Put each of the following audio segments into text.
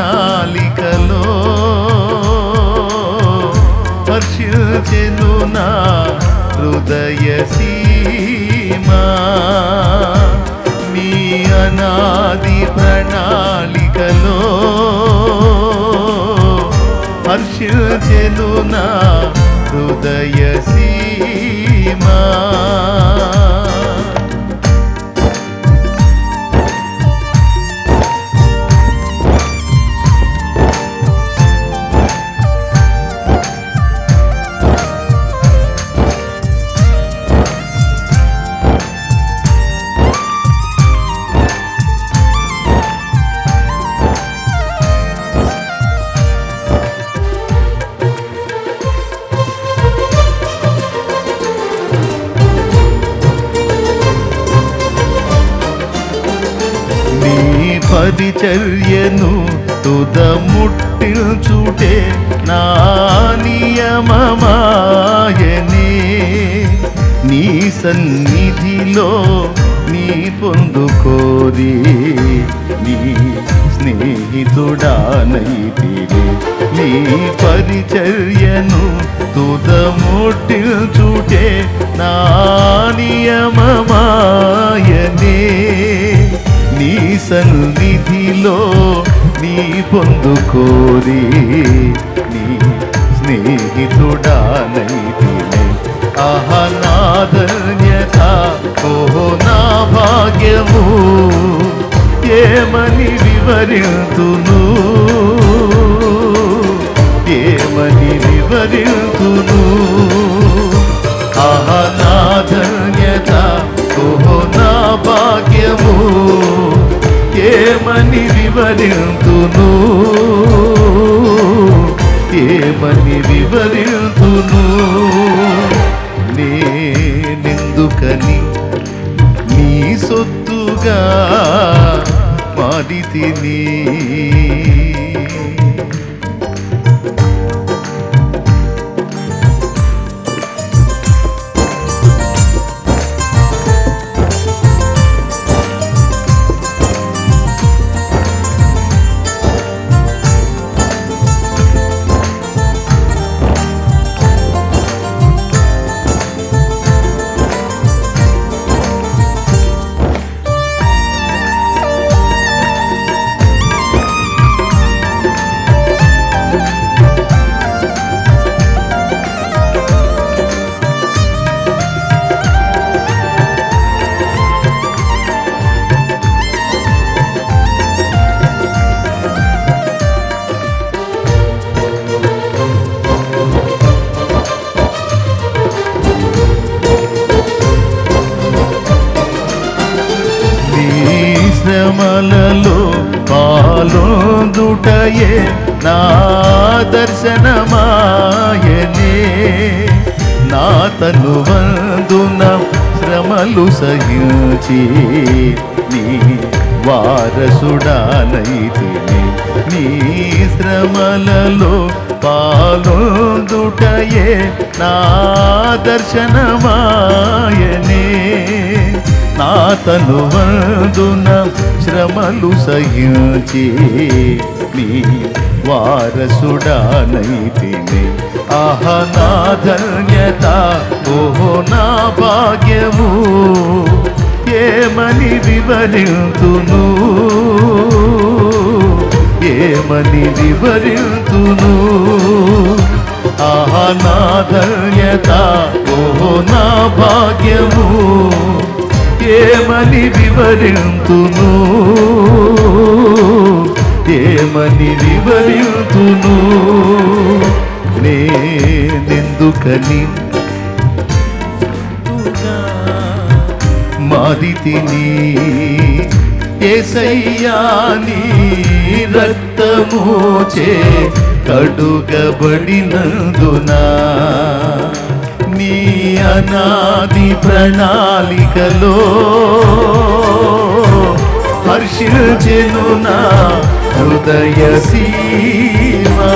ప్రణాళికలో హర్షించెను నా హృదయ సీమా. మీ అనాది ప్రణాళికలో హర్షించెను నా హృదయ సీమా. స్నేహితుడానైతిని నీ పరిచర్యను తుదముట్టిల్చుటే నా నియమమాయనే. నీ సన్నిధిలో నీ పొందుకోరి. నీ స్నేహితుడానైతినే ఆహా నాధన్యత ఓహో నా భాగ్యము. ఏమని వివరింతును? ఏమని వివరింతును? ఆహా నా ధన్యత ఓహో నా భాగ్యము. ఏమని వివరింతును? దర్శనమాయనే. నా తను వందున శ్రమలు సహించి నీ వారసుడానైతిని నీ శ్రమలలో పాలొందుటయే నా దర్శనమాయనే. నా తను వందున శ్రమలు సహించి నీ వారసుడానైతిని. ఆహ నా ధన్యత ఓహో నా భాగ్యము. ఏమని వివరింతును? ఏమని వివరింతును? ఆహా నా ధన్యత ఓహో నా భాగ్యము. ఏమని వివరింతును? ఏమని వివరింతును నేనెందుకని మాది తిని ఏసయ్యాని రక్తమోచే కడుగబడినందునా? నీ అనాది ప్రణాళికలో హర్షించెను నా హృదయ సీమా.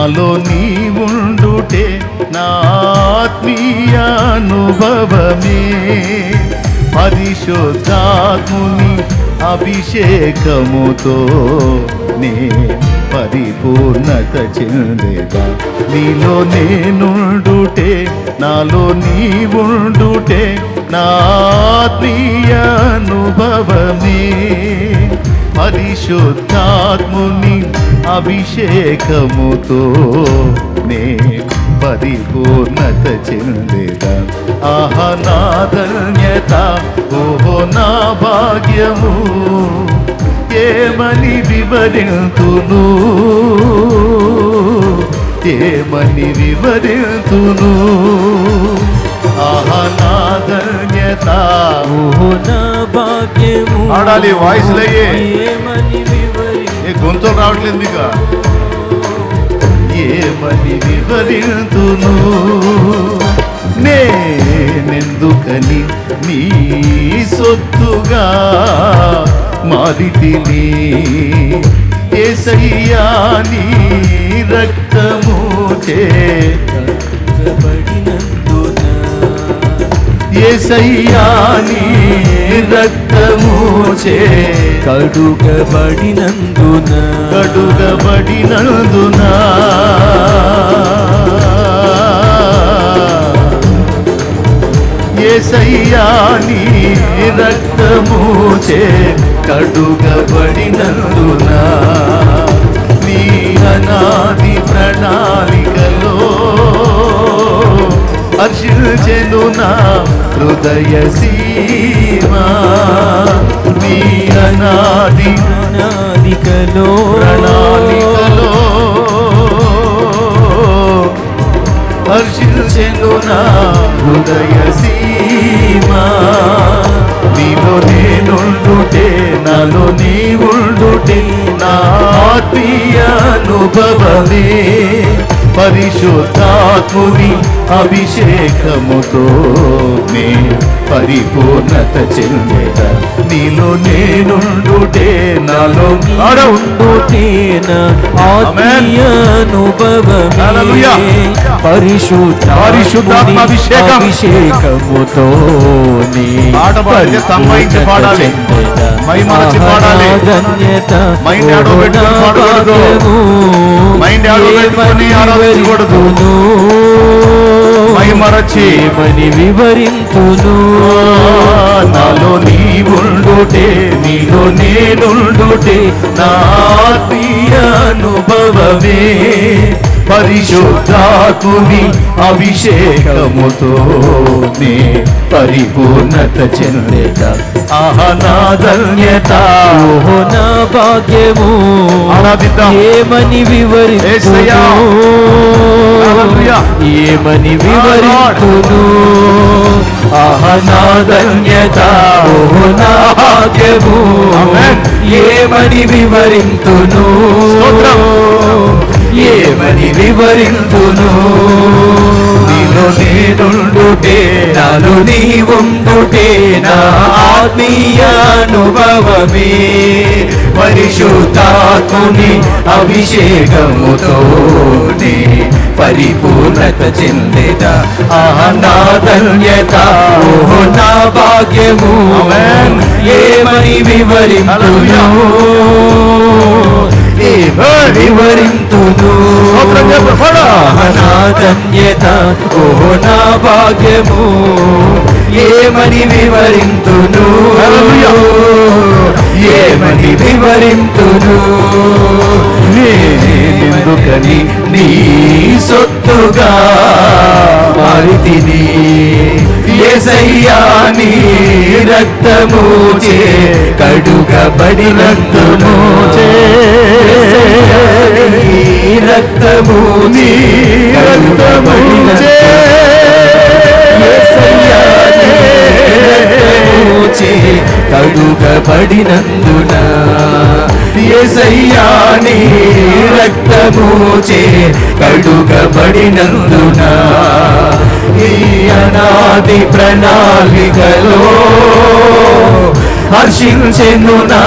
నాలో నీవుండుటే నా ఆత్మీయ అనుభవమే. పరిశుద్ధాత్ముని అభిషేకముతో నే పరిపూర్ణత చెందేదా? నీలో నేనుండుటే నాలో నీవుండుటే నా ఆత్మీయ అనుభవమే. పరిశుద్ధాత్ముని అభిషేకముతో నే పరిపూర్ణత చెందేదా? ఆహ నా ధన్యత ఓహో నా భాగ్యము. ఏమని వివరింతును? ఏమని వివరింతును? ఆహ నా ధన్యత ఓహో నా భాగ్యము. ఆడాలి, వాయిస్ లయ్యే. ఏ గొంతులు రావట్లేదు ఇక ఏమని వివరింతును? నేనెందుకని నీ సొత్తుగా మారితిని? ఏసయ్యా నీ రక్తము చే కబడినందున ఏసయ్యా నీ రక్తము చే కడుగబడినందున. కడుగబడినందున. ఏసయ్యా నీ రక్తము కడుగబడినందున. నీ అనాది ప్రణాళికలో హర్షించెను నా హృదయ సీమా నీ అనాది ప్రణాళికలో. ప్రణాళికలో. హర్షించెను నా హృదయ సీమా నీలో నేనుండుటే నాలో నీ ఉండుటే నా ఆత్మీయ అనుభవమే. పరిశుద్ధాత్ముని అభిషేకముతో నే పరిపూర్ణత చెందేద నీలో నేనుండుటే నాలో ఉండుటేన ఆత్మీయ హల్లెలూయా. అనుభవమే పరిశుద్ధ. అభిషేకముతో నీ పాట పాడితే తన్మయించి పాడాలి. మైమరచి పాడాలి. ధన్యత మైండ్ ఆడో పెట్టుకొని పాడకూడదు. మైండ్ ఆడో పెట్టుకొని ఆరాధించకూడదు. మైమరచి ఏమని వివరింతును నాలో నీవుండుటే నీలో నేనుండుటే నా ఆత్మీయ అనుభవమే. పరిశుద్ధాత్ముని అభిషేకముతో నే పరిపూర్ణత చెందేట. ఆహ నా ధన్యత. ఓహో నా భాగ్యము. ఏమని హల్లెలూయా. ఏమని వివరింతును ఆహ నా ధన్యత ఓహో నా భాగ్యము. ఏమని వివరింతును. ఏమని వివరింతును? నీలో నేనుండుటే నాలో నీ ఉండుటే నా ఆత్మీయ అనుభవమే. పరిశుద్ధాత్ముని అభిషేకముతో నే పరిపూర్ణత చెందిన ఆనాధన్యత నా ఓహో నా భాగ్యము. ఏమని వివరింతును? వివరింతును. నా ధన్యత ఓ నా భాగ్యము ఏమని వివరింతును. ఏమని వివరింతును? నేనెందుకని నీ సొత్తుగా? మారితిని ఏసయ్యా నీ రక్తము చే కడుగబడినందును. చే రక్తము నీ రక్తము కడుగబడినందున యేసయ్యా నీ రక్తము చే. కడుగబడినందున ఈ అనాది ప్రణాళికలో హర్షించెను నా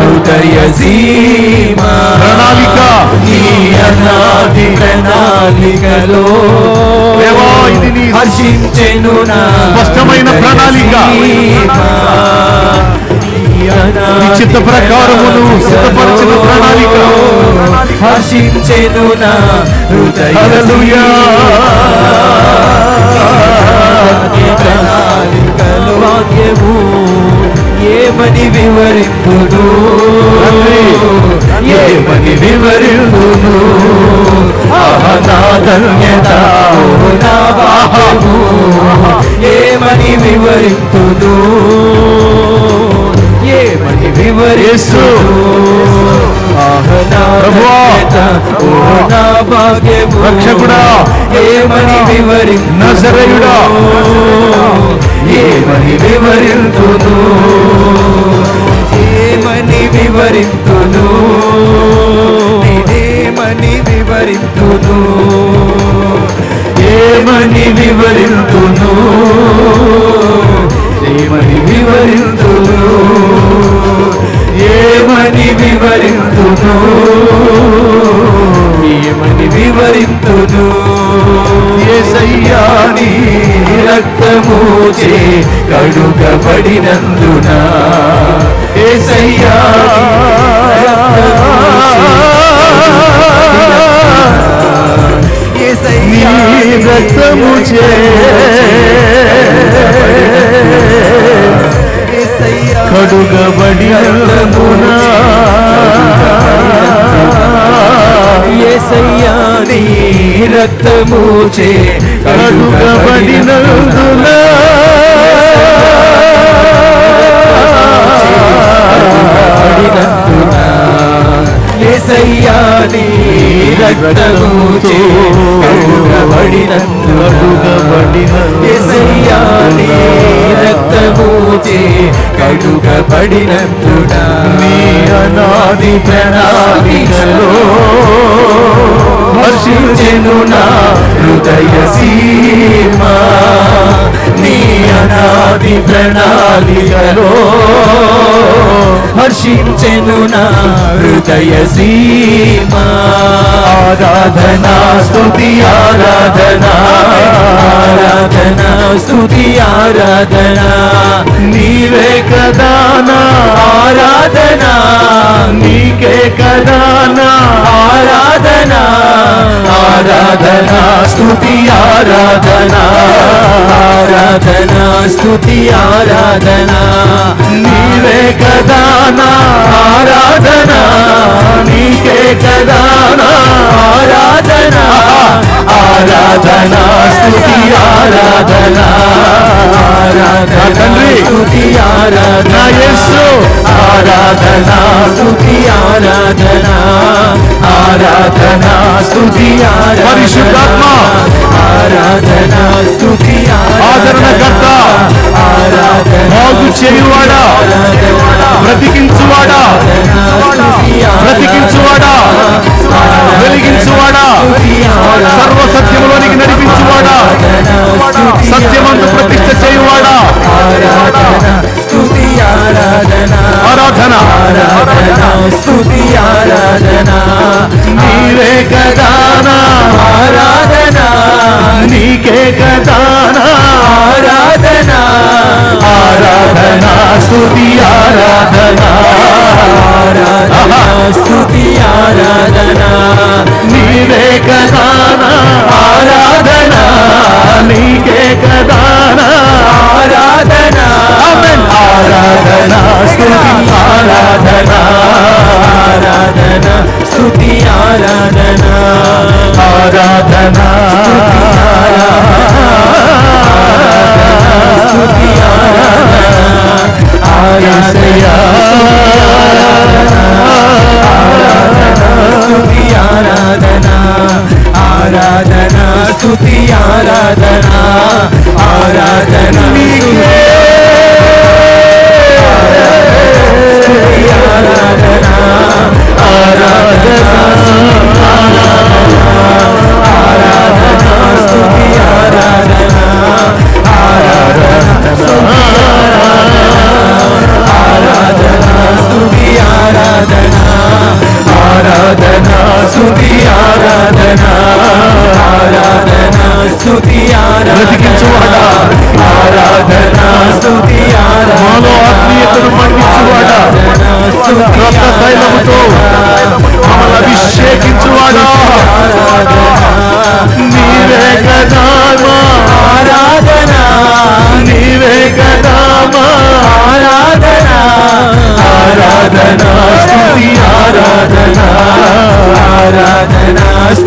హృదయ సీమా. ప్రణాళిక. ప్రణాళికలో హర్షించెను నా స్పష్టమైన ప్రణాళిక. చిత్త ప్రకారమును సిద్ధపరచిన ప్రణాళిక. హర్షించెను నా హృదయ. ప్రణాళికలో వాక్యము ఏమని వివరింపును ఏమని వివరింపును ధన్యత నా భాగ్యము ఏమని వివరింపును ఏమని వివరిస్తును రక్షకుడా. ఏమని వివరి నజరయుడా ఏమని వివరింతును ఏమని వివరింతును. నేనేమని వివరింతును. ఏమని వివరింతును? ఏమని వివరింతును? ఏమని వివరింతును? ఏమని వివరింతును? యేసయ్యా నీ రక్తము చే కడుగబడినందున. ఏసయ్యా రక్తము చే కడుగబడినందున ఏసయ్యా నీ రక్తము చే కడుగబడినందున ఏసయ్యా నీ రక్తము నీ అనాది ప్రణాళికలో హర్షించెను నా హృదయ సీమా. నీ అనాది ప్రణాళికలో హర్షించెను నా హృదయ సీమా. ఆరాధనా స్తుతి ఆరాధనా. ఆరాధనా స్తుతి ఆరాధనా. నీవే కదానా ఆరాధనా. నీకే కదానా ఆరాధనా. ఆరాధనా స్తుతి ఆరాధనా ఆరాధనా. స్తుతి ఆరాధనా నీవే కదానా ఆరాధనా నీకే కదానా ఆరాధనా ఆరాధనా స్తుతి ఆరాధనా ఆరాధనా. స్తుతి ఆరాధనా నా యేసు. ఆరాధనా స్తుతి ఆరాధనా ఆరాధనా స్తుతి ఆరాధనా పరిశుద్ధాత్మ. ఆదరణకర్త. బాగు చేయువాడా బ్రతికించువాడా బ్రతికించువాడా వెలిగించువాడా సర్వ సత్యములోనికి నడిపించువాడా సత్యమందు ప్రతిష్ట చేయువాడా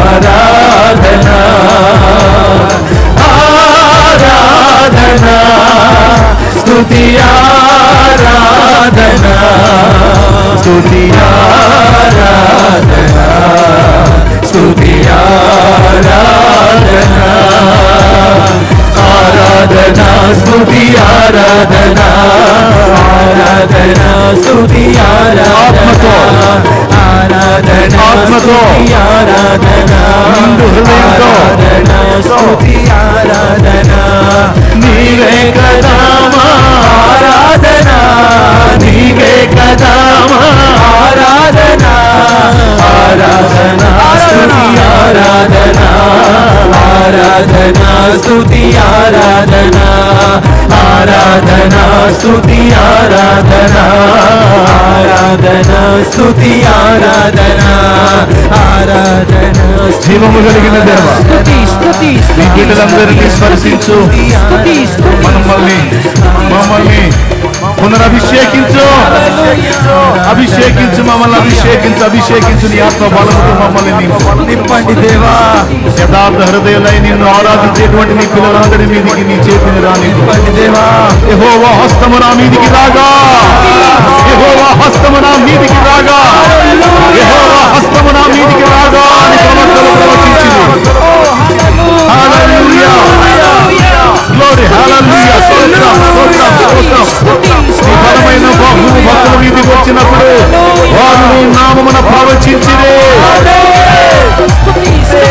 స్తుతియారాధనా ఆరాధనా స్తుతియారాధనా స్తుతియారాధనా స్తుతియారాధనా ఆరాధనా ఆరాధన స్తుతి ఆరాధన ఆరాధన స్తుతి ఆరాధన ఆత్మతో. నిండు హృదయంతో. నీవే కదా ఆరాధన నీవే కదా ఆరాధన ఆరాధన ఆరాధన ఆరాధన స్తుతి ఆరాధన ఆరాధన స్తుతి ఆరాధన ఆరాధన స్తుతి ఆరాధన ఆరాధన జీవము కలిగిన దేవ. స్తుతి నీ బిడ్డలందరినీ స్పర్శించు. స్తుతి స్తుతి మమ్మల్ని మమ్మల్ని పునరభిషేకించు. అభిషేకించు మమ్మల్ని అభిషేకించు అభిషేకించు. నీ ఆత్మ బలముతో మమ్మల్ని నింపు. నింపండి దేవా. యథార్థ హృదయులై నిన్ను ఆరాధించేటువంటి నీ పిల్లలందరి మీదికి నీ చేతిని రాని దేవా హస్తము నా మీదికి రాగా. యెహోవా హస్తము నా మీదికి రాగా. యెహోవా హస్తము నా మీదికి రాగా అని ప్రవక్తలు ప్రవచించింది. హల్లెలూయా. గ్లోరీ హల్లెలూయా స్తోత్రం స్తోత్రం స్తోత్రం. నీ బలమైన బాహువు భక్తుల మీదికి వచ్చినప్పుడు వారు నీ నామమున ప్రవచించిరే.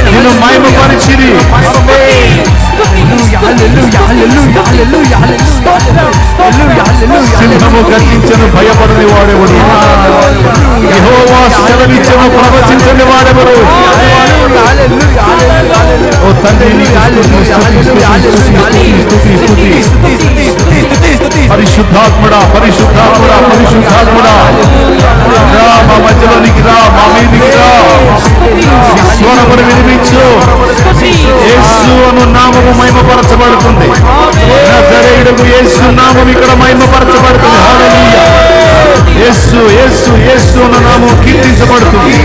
నిన్ను మహిమపరిచిరి సింహము గర్జించను భయపడని వాడెవడు యెహోవా సెలవిచ్చను ప్రవచించని వాడెవడు ఓ తండ్రి స్తుతి, స్తుతి, స్తుతి, స్తుతి, స్తుతి. పరిశుద్ధాత్ముడా పరిశుద్ధాత్ముడా పరిశుద్ధాత్ముడా. రా మా మధ్యలోనికి రా మా మీదికి రా. స్వరమును వినిపించు. యేసు అను నామము మహిమపరచబడుతుంది. నజరేయుడు యేసు నామం ఇక్కడ మహిమపరచబడుతుంది. హల్లెలూయా. యేసు యేసు యేసు అను నామం కీర్తించబడుతుంది.